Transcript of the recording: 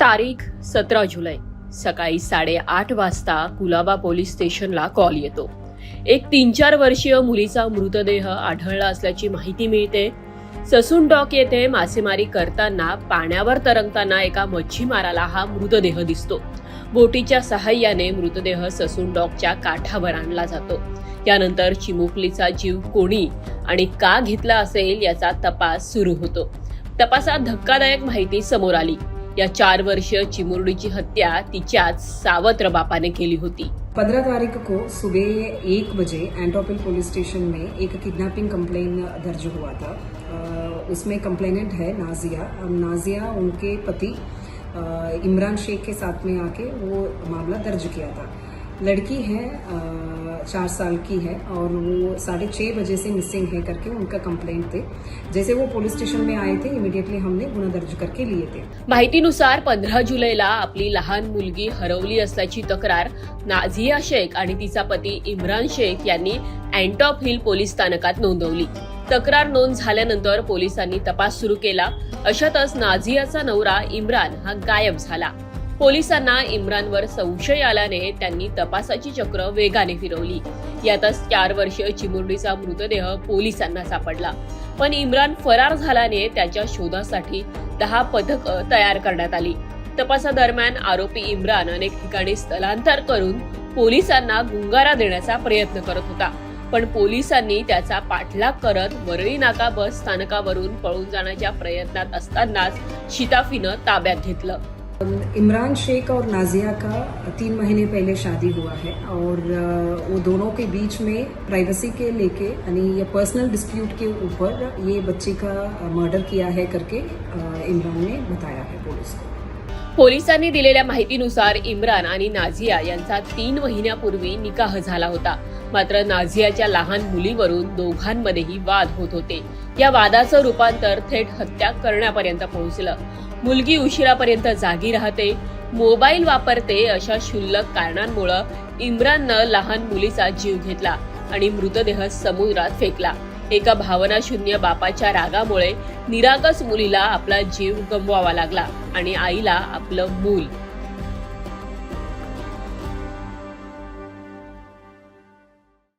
तारीख सतरा जुलै. सकाळी साडेआठ वाजता कुलाबा पोलीस स्टेशनला कॉल येतो. एक तीन चार वर्षीय मुलीचा मृतदेह आढळला असल्याची माहिती मिळते. ससून डॉक येथे मासेमारी करताना पाण्यावर तरंगताना एका मच्छीमाराला हा मृतदेह दिसतो. बोटीच्या सहाय्याने मृतदेह ससून डॉकच्या काठावर आणला जातो. त्यानंतर चिमुकलीचा जीव कोणी आणि का घेतला असेल याचा तपास सुरू होतो. तपासात धक्कादायक माहिती समोर आली. या चार वर्ष चिमुरडीची हत्या तिच्याच सावत्र बापाने केली होती. पंद्रह तारीख को सुबह एक बजे एंटोपिल पुलिस स्टेशन में एक किडनैपिंग कंप्लेन दर्ज हुआ था। उसमें कंप्लेनेंट है नाजिया। नाजिया उनके पति इमरान शेख के साथ में आके वो मामला दर्ज किया था। लड़की है चार साल की है और वो साढ़े छः बजे से मिसिंग है करके उनका कंप्लेंट थे। जैसे वो पुलिस स्टेशन में आए थे इमिडिएटली हमने गुना दर्ज करके लिए थे। माहितीनुसार पंधरा जुलैला आपली लहान मुलगी हरवली असल्याची तक्रार नाझिया शेख आणि तिचा पती इम्रान शेख यांनी अँटॉप हिल पोलीस स्थानकात नोंदवली. तक्रार नोंद झाल्यानंतर पोलिसांनी तपास सुरू केला. अशातच नाझियाचा नवरा इम्रान हा गायब झाला. पोलिसांना इम्रानवर संशय आल्याने त्यांनी तपासाची चक्र वेगाने फिरवली. यातच चार वर्षीय चिमुरडीचा मृतदेह पोलिसांना सापडला. पण इम्रान फरार झाल्याने त्याच्या शोधासाठी दहा पथकं तयार करण्यात आली. तपासादरम्यान आरोपी इम्रान अनेक ठिकाणी स्थलांतर करून पोलिसांना गुंगारा देण्याचा प्रयत्न करत होता. पण पोलिसांनी त्याचा पाठलाग करत वरळी नाका बस स्थानकावरून पळून जाण्याच्या प्रयत्नात असतानाच शिताफीनं ताब्यात घेतलं. इमरान शेख और नाजिया का तीन महीने पहले शादी हुआ है और वो दोनों के बीच में प्राइवेसी के लेके, यानी ये पर्सनल डिस्प्यूट के ऊपर ये बच्ची का मर्डर किया है करके इमरान ने बताया है पुलिस को। पोलिसांनी दिलेल्या माहितीनुसार इम्रान आणि नाझिया यांचा तीन महिन्यापूर्वी निकाह झाला होता. मात्र नाझियाच्या लहान मुलीवरून दोघांमध्येही वाद होत होते. या वादाचं रूपांतर थेट हत्या करण्यापर्यंत पोहोचलं. मुलगी उशिरापर्यंत जागी राहते मोबाईल वापरते अशा क्षुल्लक कारणांमुळं इम्राननं लहान मुलीचा जीव घेतला आणि मृतदेह समुद्रात फेकला. एका भावनाशून्य बापाच्या रागामुळे निरागस मुलीला आपला जीव गमवावा लागला आणि आईला आपलं मूल